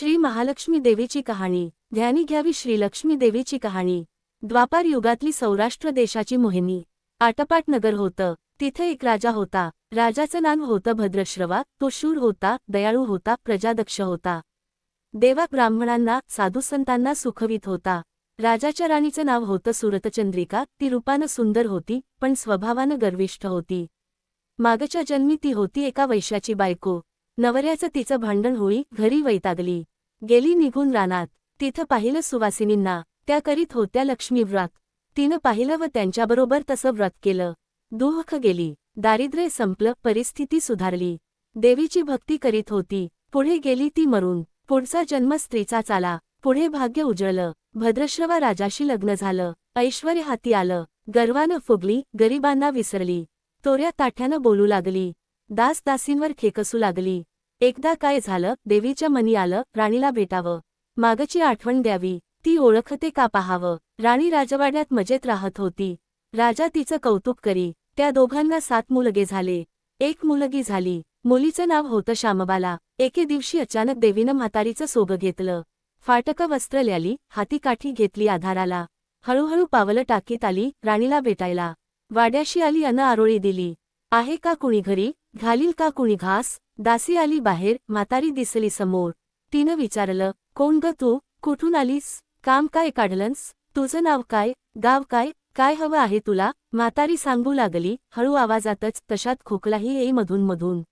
श्री महालक्ष्मी देवीची कहाणी. ध्यानी घ्यावी श्रीलक्ष्मी देवीची कहाणी. द्वापार युगातली सौराष्ट्र देशाची मोहिनी. आटपाट नगर होतं. तिथे एक राजा होता. राजाचं नाव होतं भद्रश्रवा. तो शूर होता दयाळू होता प्रजादक्ष होता. देवा ब्राह्मणांना साधुसंतांना सुखवीत होता. राजाच्या राणीचं नाव होतं सुरतचंद्रिका. ती रूपानं सुंदर होती पण स्वभावानं गर्विष्ठ होती. मागच्या जन्मी ती होती एका वैश्याची बायको. नवऱ्याचं तिचं भांडण होई घरी वैतागली. गेली निघून रानात तिथं पाहिलं सुवासिनींना त्या करीत होत्या लक्ष्मी व्रत. तिनं पाहिलं व त्यांच्याबरोबर तसं व्रत केलं. दुःख गेली दारिद्र्य संपलं परिस्थिती सुधारली. देवीची भक्ती करीत होती पुढे गेली ती मरून पुढचा जन्म स्त्रीचा चाला पुढे भाग्य उजळलं भद्रश्रवा राजाशी लग्न झालं ऐश्वर्य हाती आलं गर्वानं फुगली गरिबांना विसरली. तोऱ्या ताठ्यानं बोलू लागली दास दासींवर खेकसू लागली. एकदा काय झालं देवीच्या मनी आलं राणीला भेटावं. मागची आठवण द्यावी ती ओळखते का पाहावं. राणी राजवाड्यात मजेत राहत होती. राजा तिचं कौतुक करी त्या दोघांना सात मुलगे झाले. एक मुलगी झाली मुलीचं नाव होतं श्यामबाला. एके दिवशी अचानक देवीनं म्हातारीचं सोबं घेतलं. फाटकं वस्त्र ल्याली हाती काठी घेतली आधाराला. हळूहळू पावलं टाकीत आली राणीला भेटायला. वाड्याशी आली अन आरोळी दिली. आहे का कुणी घरी? घालील का कुणी घास? दासी आली बाहेर म्हातारी दिसली समोर. तिनं विचारलं कोण ग तू? कुठून आलीस? काम काय काढलंस? तुझं नाव काय? गाव काय? काय हवं आहे तुला? म्हातारी सांगू लागली हळू आवाजातच तशात खोकलाही येई मधून मधून.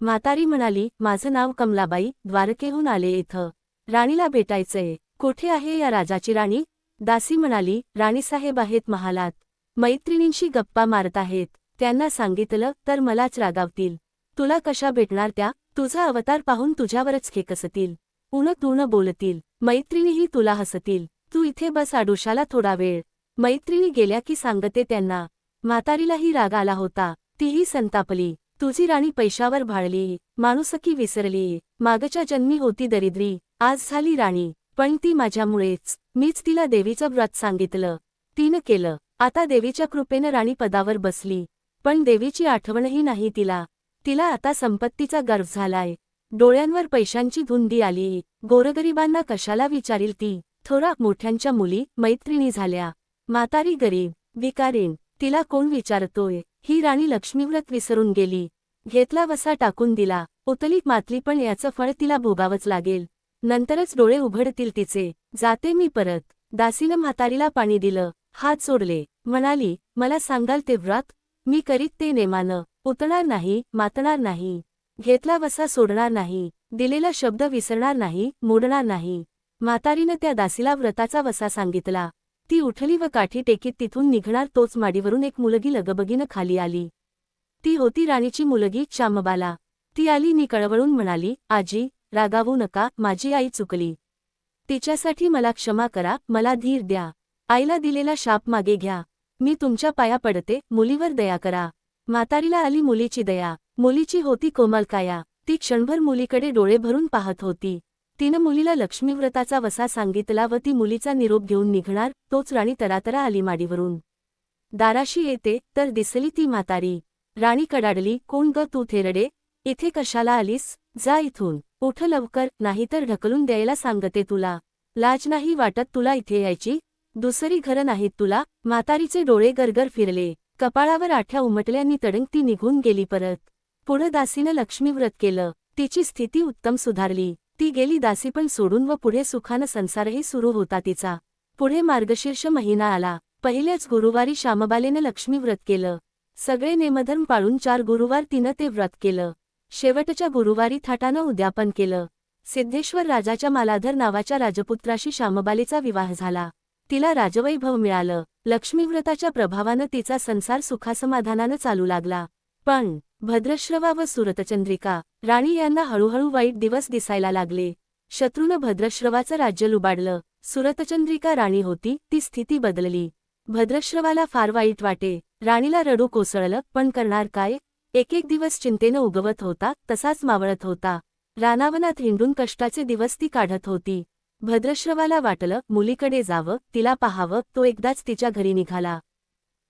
म्हातारी म्हणाली माझं नाव कमलाबाई द्वारकेहून आले इथं. राणीला भेटायचंय. कोठे आहे या राजाची राणी? दासी म्हणाली राणीसाहेब आहेत महालात. मैत्रिणींशी गप्पा मारत आहेत. त्यांना सांगितलं तर मलाच रागावतील. तुला कशा भेटणार त्या? तुझा अवतार पाहून तुझ्यावरच खेकसतील. उन तुण बोलतील. मैत्रिणीही तुला हसतील. तू इथे बस आडुशाला थोडा वेळ. मैत्रिणी गेल्या की सांगते त्यांना. म्हातारीलाही राग आला होता. तीही संतापली. तुझी राणी पैशावर भाळली. माणुसकी विसरली. मागच्या जन्मी होती दरिद्री. आज झाली राणी. पण ती माझ्यामुळेच. मीच तिला देवीचं व्रत सांगितलं. तिनं केलं. आता देवीच्या कृपेनं राणी पदावर बसली. पण देवीची आठवणही नाही तिला. तिला आता संपत्तीचा गर्व झालाय. डोळ्यांवर पैशांची धुंदी आली. गोरगरिबांना कशाला विचारील ती? थोरा मोठ्यांच्या मुली मैत्रिणी झाल्या. म्हातारी गरीब विकारीण तिला कोण विचारतोय? ही राणी लक्ष्मीव्रत विसरून गेली. घेतला वसा टाकून दिला. उतली मातली पण याचं फळ तिला भोगावंच लागेल. नंतरच डोळे उघडतील तिचे. जाते मी परत. दासीनं म्हातारीला पाणी दिलं. हात सोडले म्हणाली मला सांगाल ते व्रत? मी करीत ते नेमानं. उतणार नाही मातणार नाही. घेतला वसा सोडणार नाही. दिलेला शब्द विसरणार नाही मोडणार नाही. म्हातारीनं त्या दासीला व्रताचा वसा सांगितला. ती उठली व काठी टेकीत तिथून निघणार तोच माडीवरून एक मुलगी लगबगीनं खाली आली. ती होती राणीची मुलगी श्यामबाला. ती आली नि कळवळून म्हणाली आजी रागावू नका माझी आई चुकली. तिच्यासाठी मला क्षमा करा मला धीर द्या. आईला दिलेला शाप मागे घ्या. मी तुमच्या पाया पडते मुलीवर दया करा. म्हातारीला आली मुलीची दया. मुलीची होती कोमलकाया. ती क्षणभर मुलीकडे डोळे भरून पाहत होती. तिनं मुलीला लक्ष्मीव्रताचा वसा सांगितला व ती मुलीचा निरोप घेऊन निघणार तोच राणी तरातरा आली माडीवरून. दाराशी येते तर दिसली ती म्हातारी. राणी कडाडली कोण ग तू थेरडे? इथे कशाला आलीस? जा इथून. उठ लवकर नाहीतर ढकलून द्यायला सांगते तुला. लाज नाही वाटत तुला इथे यायची? दुसरी घरं नाहीत तुला. म्हातारीचे डोळे गरगर फिरले. कपाळावर आठ्या उमटल्यानी तडंग ती निघून गेली परत. पुढं दासीनं लक्ष्मीव्रत केलं. तिची स्थिती उत्तम सुधारली. ती गेली दासी पण सोडून व पुढे सुखानं संसारही सुरू होता तिचा. पुढे मार्गशीर्ष महिना आला. पहिल्याच गुरुवारी श्यामबालेनं लक्ष्मीव्रत केलं. सगळे नेमधर्म पाळून चार गुरुवार तिनं ते व्रत केलं. शेवटच्या गुरुवारी थाटानं उद्यापन केलं. सिद्धेश्वर राजाच्या मालाधर नावाच्या राजपुत्राशी श्यामबालेचा विवाह झाला. तिला राजवैभव मिळालं. लक्ष्मीव्रताच्या प्रभावानं तिचा संसार सुखासमाधानानं चालू लागला. पण भद्रश्रवा व सुरतचंद्रिका राणी यांना हळूहळू वाईट दिवस दिसायला लागले. शत्रूनं भद्रश्रवाचं राज्य लुबाडलं. सुरतचंद्रिका राणी होती ती स्थिती बदलली. भद्रश्रवाला फार वाईट वाटे. राणीला रडू कोसळलं पण करणार काय? एक एक दिवस चिंतेनं उगवत होता तसाच मावळत होता. रानावनात हिंडून कष्टाचे दिवस ती काढत होती. भद्रश्रवाला वाटलं मुलीकडे जावं तिला पाहावं तो एकदाच तिच्या घरी निघाला.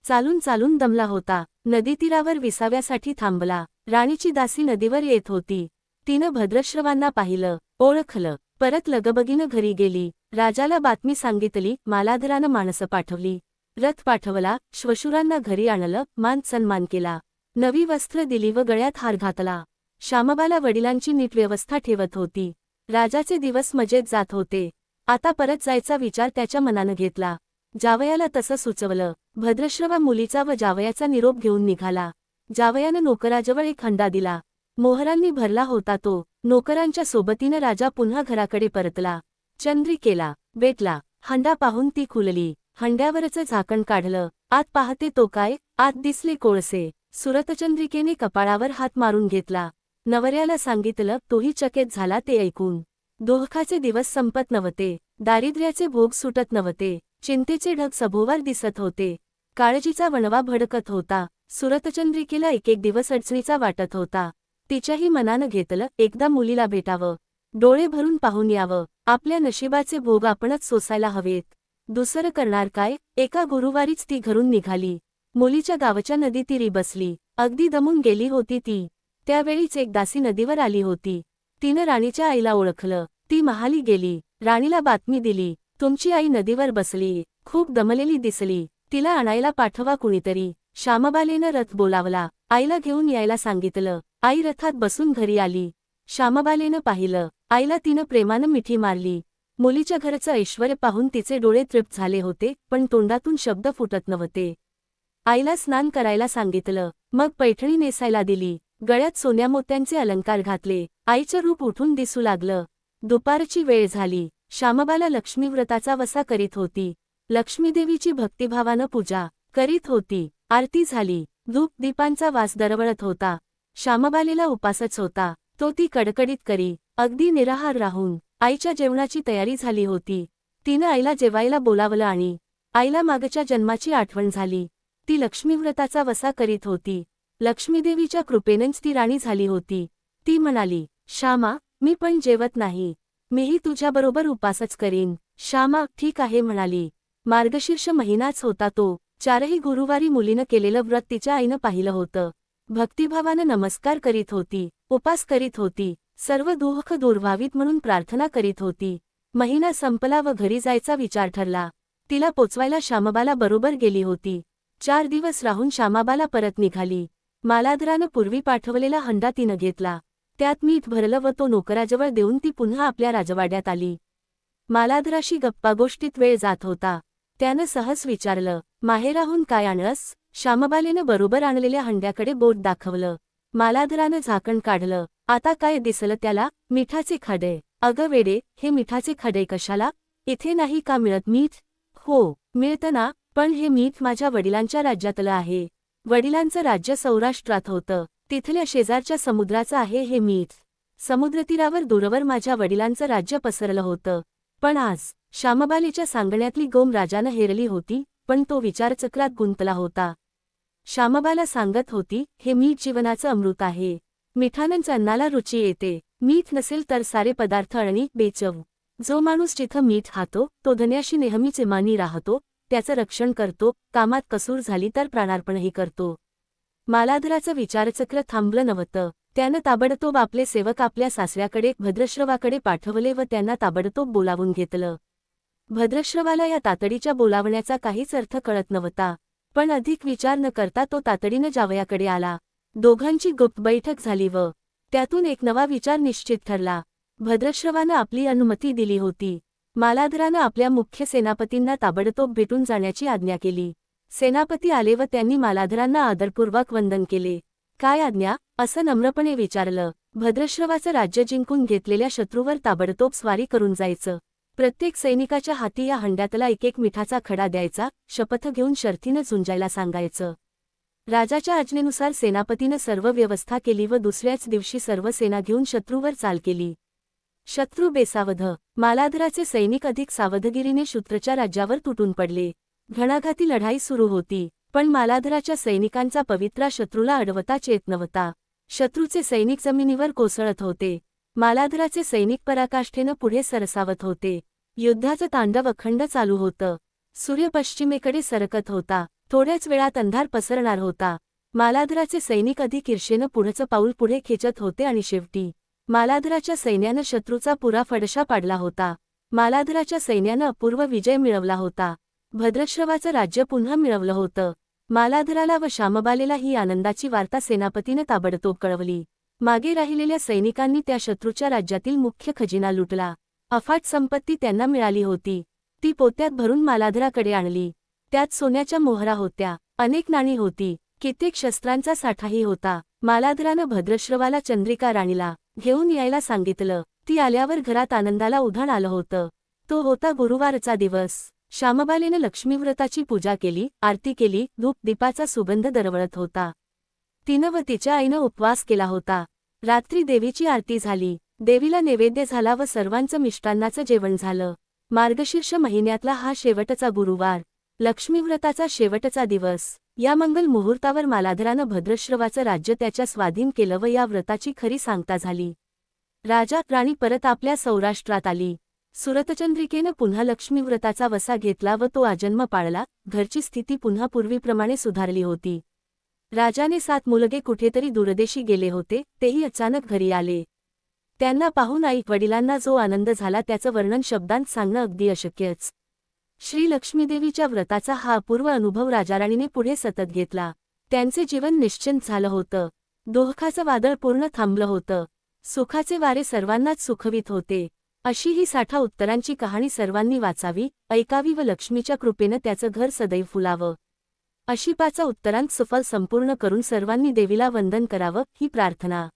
चालून चालून दमला होता. नदीतीरावर विसाव्यासाठी थांबला. राणीची दासी नदीवर येत होती. तिनं भद्रश्रवांना पाहिलं ओळखलं परत लगबगीनं घरी गेली. राजाला बातमी सांगितली मालाधरानं माणसं पाठवली. रथ पाठवला श्वशुरांना घरी आणलं मान सन्मान केला. नवी वस्त्र दिली व गळ्यात हार घातला. श्यामबाला वडिलांची नीट व्यवस्था ठेवत होती. राजाचे दिवस मजेत जात होते. आता परत जायचा विचार त्याच्या मनानं घेतला. जावयाला तसं सुचवलं. भद्रश्रवा मुलीचा व जावयाचा निरोप घेऊन निघाला. जावयानं नोकराजवळ एक खंडा दिला. मोहरांनी भरला होता तो. नोकरांच्या सोबतीनं राजा पुन्हा घराकडे परतला. चंद्रिकेला बेटला हंडा पाहून ती खुलली. हंड्यावरचं झाकण काढलं. आत पाहते तो काय? आत दिसले कोळसे. सुरतचंद्रिकेने कपाळावर हात मारून घेतला. नवऱ्याला सांगितलं तोही चकित झाला ते ऐकून. दोहखाचे दिवस संपत नव्हते. दारिद्र्याचे भोग सुटत नव्हते. चिंतेचे ढग सभोवार दिसत होते. काळजीचा वणवा भडकत होता. सुरतचंद्रिकेला एक एक दिवस अडचणीचा वाटत होता. तिच्याही मनानं घेतलं एकदा मुलीला भेटावं. डोळे भरून पाहून यावं. आपल्या नशिबाचे भोग आपणच सोसायला हवेत. दुसरं करणार काय? एका गुरुवारीच ती घरून निघाली. मुलीच्या गावच्या नदीतीरी बसली. अगदी दमून गेली होती ती. त्यावेळीच एक दासी नदीवर आली होती. तिनं राणीच्या आईला ओळखलं. ती महाली गेली. राणीला बातमी दिली. तुमची आई नदीवर बसली. खूप दमलेली दिसली. तिला आणायला पाठवा कुणीतरी. श्यामबालेनं रथ बोलावला. आईला घेऊन यायला सांगितलं. आई रथात बसून घरी आली. श्यामबालेनं पाहिलं. आईला तिनं प्रेमानं मिठी मारली. मुलीच्या घरचं ऐश्वर पाहून तिचे डोळे तृप्त झाले होते पण तोंडातून शब्द फुटत नव्हते. आईला स्नान करायला सांगितलं. मग पैठणी नेसायला दिली. गळ्यात सोन्या मोत्यांचे अलंकार घातले. आईचं रूप उठून दिसू लागलं. दुपारची वेळ झाली. श्यामबाला लक्ष्मीव्रताचा वसा करीत होती. लक्ष्मीदेवीची भक्तिभावानं पूजा करीत होती. आरती झाली. धूप दीपांचा वास दरवळत होता. श्यामबालेला उपासच होता. तो ती कडकडीत करी. अगदी निराहार राहून आईच्या जेवणाची तयारी झाली होती. तिनं आईला जेवायला बोलावलं आणि आईला मागच्या जन्माची आठवण झाली. ती लक्ष्मीव्रताचा वसा करीत होती. लक्ष्मीदेवीच्या कृपेनंच ती राणी झाली होती. ती म्हणाली श्यामा मी पण जेवत नाही. मीही तुझ्याबरोबर उपासच करीन. श्यामा ठीक आहे म्हणाली. मार्गशीर्ष महिनाच होता तो. चारही गुरुवारी मुलीनं केलेलं व्रत तिच्या आईनं पाहिलं होतं. भक्तिभावानं नमस्कार करीत होती उपास करीत होती सर्व दुःख दूर व्हावीत म्हणून प्रार्थना करीत होती. महिना संपला व घरी जायचा विचार ठरला. तिला पोचवायला श्यामबाला बरोबर गेली होती. चार दिवस राहून श्यामाबाला परत निघाली. मालाधरानं पूर्वी पाठवलेला हंडा तिनं घेतला. त्यात मीठ भरलं व तो नोकराजवळ देऊन ती पुन्हा आपल्या राजवाड्यात आली. मालाधराशी गप्पागोष्टीत वेळ जात होता. त्यानं सहज विचारलं माहेराहून काय आणस श्यामबालेनं बरोबर आणलेल्या हंड्याकडे बोट दाखवलं. मालाधरानं झाकण काढलं आता काय दिसलं त्याला? मिठाचे खडे. अगं वेडे हे मिठाचे खडे कशाला? इथे नाही का मिळत मीठ? हो मिळतं ना पण हे मीठ माझ्या वडिलांच्या राज्यातलं आहे. वडिलांचं राज्य सौराष्ट्रात होतं. तिथल्या शेजारच्या समुद्राचं आहे हे मीठ. समुद्रतीरावर दूरवर माझ्या वडिलांचं राज्य पसरलं होतं. पण आज श्यामबालीच्या सांगण्यातली गोम राजानं हेरली होती पण तो विचारचक्रात गुंतला होता. श्यामबाला सांगत होती हे मीठ जीवनाचं अमृत आहे. मिठानंच अन्नाला रुची येते. मीठ नसेल तर सारे पदार्थ आणि बेचव. जो माणूस जिथं मीठ खातो तो धन्याशी नेहमीच इमानी राहतो त्याचं रक्षण करतो कामात कसूर झाली तर प्राणार्पणही करतो. मालाधराचं विचारचक्र थांबलं नव्हतं. त्यानं ताबडतोब आपले सेवक आपल्या सासऱ्याकडे भद्रश्रवाकडे पाठवले व त्यांना ताबडतोब बोलावून घेतलं. भद्रश्रवाला या तातडीच्या बोलावण्याचा काहीच अर्थ कळत नव्हता. पण अधिक विचार न करता तो तातडीनं जावयाकडे आला. दोघांची गुप्त बैठक झाली व त्यातून एक नवा विचार निश्चित ठरला. भद्रश्रवानं आपली अनुमती दिली होती. मालाधरानं आपल्या मुख्य सेनापतींना ताबडतोब भेटून जाण्याची आज्ञा केली. सेनापती आले व त्यांनी मालाधरांना आदरपूर्वक वंदन केले. काय आज्ञा? असं नम्रपणे विचारलं. भद्रश्रवाचं राज्य जिंकून घेतलेल्या शत्रूवर ताबडतोब स्वारी करून जायचं. प्रत्येक सैनिकाच्या हाती या हंड्यातला एक एक मिठाचा खडा द्यायचा शपथ घेऊन शर्थीनं झुंजायला सांगायचं. राजाच्या आज्ञेनुसार सेनापतीनं सर्व व्यवस्था केली व दुसऱ्याच दिवशी सर्व सेना घेऊन शत्रूवर चाल केली. शत्रू बेसावध. मालाधराचे सैनिक अधिक सावधगिरीने शूत्रच्या राज्यावर तुटून पडले. घणाघाती लढाई सुरू होती पण मालाधराच्या सैनिकांचा पवित्रा शत्रूला अडवता चेत नव्हता. शत्रूचे सैनिक जमिनीवर कोसळत होते. मालाधराचे सैनिक पराकाष्ठेनं पुढे सरसावत होते. युद्धाचं तांडव अखंड चालू होतं. सूर्य पश्चिमेकडे सरकत होता. थोड्याच वेळात अंधार पसरणार होता. मालाधराचे सैनिक अधिक ईर्षेनं पुढचं पाऊल पुढे खेचत होते आणि शेवटी मालाधराच्या सैन्यानं शत्रूचा पुरा फडशा पाडला होता. मालाधराच्या सैन्यानं अपूर्व विजय मिळवला होता. भद्रश्रवाचं राज्य पुन्हा मिळवलं होतं. मालाधराला व श्यामबालेला ही आनंदाची वार्ता सेनापतीनं ताबडतोब कळवली. मागे राहिलेल्या सैनिकांनी त्या शत्रूच्या राज्यातील मुख्य खजिना लुटला. अफाट संपत्ती त्यांना मिळाली होती. ती पोत्यात भरून मालाधराकडे आणली. त्यात सोन्याच्या मोहरा होत्या. अनेक नाणी होती. कित्येक शस्त्रांचा साठाही होता. मालाधरानं भद्रश्रवाला चंद्रिका राणीला घेऊन यायला सांगितलं. ती आल्यावर घरात आनंदाला उधाण आलं होतं. तो होता गुरुवारचा दिवस. श्यामबालेनं लक्ष्मीव्रताची पूजा केली आरती केली धूप दीपाचा सुगंध दरवळत होता. तिनं व तिच्या आईनं उपवास केला होता. रात्री देवीची आरती झाली. देवीला नैवेद्य झाला व सर्वांचं मिष्टान्नाचं जेवण झालं. मार्गशीर्ष महिन्यातला हा शेवटचा गुरुवार. लक्ष्मीव्रताचा शेवटचा दिवस. या मंगल मुहूर्तावर मालाधरानं भद्रश्रवाचं राज्य त्याच्या स्वाधीन केलं व या व्रताची खरी सांगता झाली. राजा राणी परत आपल्या सौराष्ट्रात आली. सुरतचंद्रिकेनं पुन्हा लक्ष्मीव्रताचा वसा घेतला व तो आजन्म पाळला. घरची स्थिती पुन्हा पूर्वीप्रमाणे सुधारली होती. राजाने सात मुलगे कुठेतरी दूरदेशी गेले होते तेही अचानक घरी आले. त्यांना पाहून आई वडिलांना जो आनंद झाला त्याचं वर्णन शब्दांत सांगणं अगदी अशक्यच. श्री लक्ष्मीदेवीच्या व्रताचा हा अपूर्व अनुभव राजाराणीने पुढे सतत घेतला. त्यांचे जीवन निश्चिंत झालं होतं. दोहखाचं वादळ पूर्ण थांबलं होतं. सुखाचे वारे सर्वांनाच सुखवीत होते. अशी ही साठा उत्तरांची कहाणी सर्वांनी वाचावी ऐकावी व लक्ष्मीच्या कृपेनं त्याचं घर सदैव फुलावं. अशी पाचा उत्तरांत सुफल संपूर्ण करून सर्वांनी देवीला वंदन करावं ही प्रार्थना.